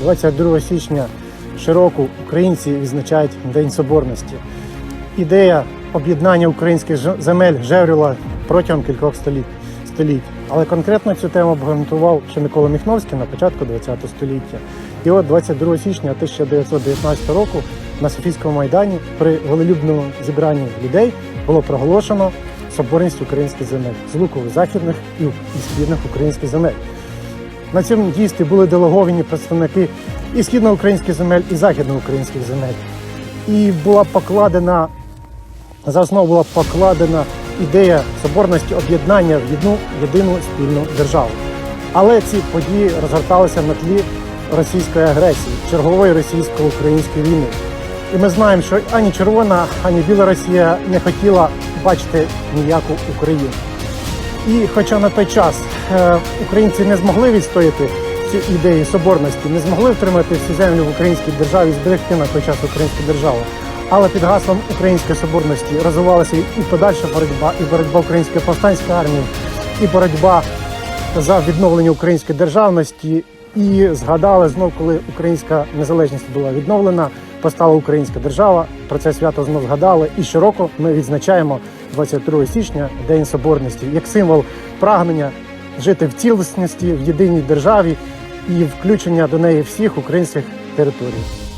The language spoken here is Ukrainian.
22 січня щороку українці відзначають День Соборності. Ідея об'єднання українських земель жевріла протягом кількох століть. століть. Але конкретно цю тему обґрунтував ще Микола Міхновський на початку ХХ століття. І от 22 січня 1919 року на Софійському майдані при волелюбному зібранні людей було проголошено соборність українських земель з лукових західних і східних українських земель. На цьому дійстві були делеговані представники і східноукраїнських земель, і західноукраїнських земель. І була покладена за основу була покладена ідея соборності об'єднання в одну єдину спільну державу. Але ці події розгорталися на тлі російської агресії, чергової російсько-української війни. І ми знаємо, що ані червона, ані біла Росія не хотіла бачити ніяку Україну. І хоча на той час е, українці не змогли відстояти ці ідеї соборності, не змогли втримати всю землю в українській державі, зберегти на той час українську державу. Але під гаслом української соборності розвивалася і подальша боротьба, і боротьба української повстанської армії, і боротьба за відновлення української державності. І згадали знов, коли українська незалежність була відновлена, постала українська держава. Про це свято знов згадали. І щороку ми відзначаємо 22 січня День Соборності як символ прагнення жити в цілісності в єдиній державі і включення до неї всіх українських територій.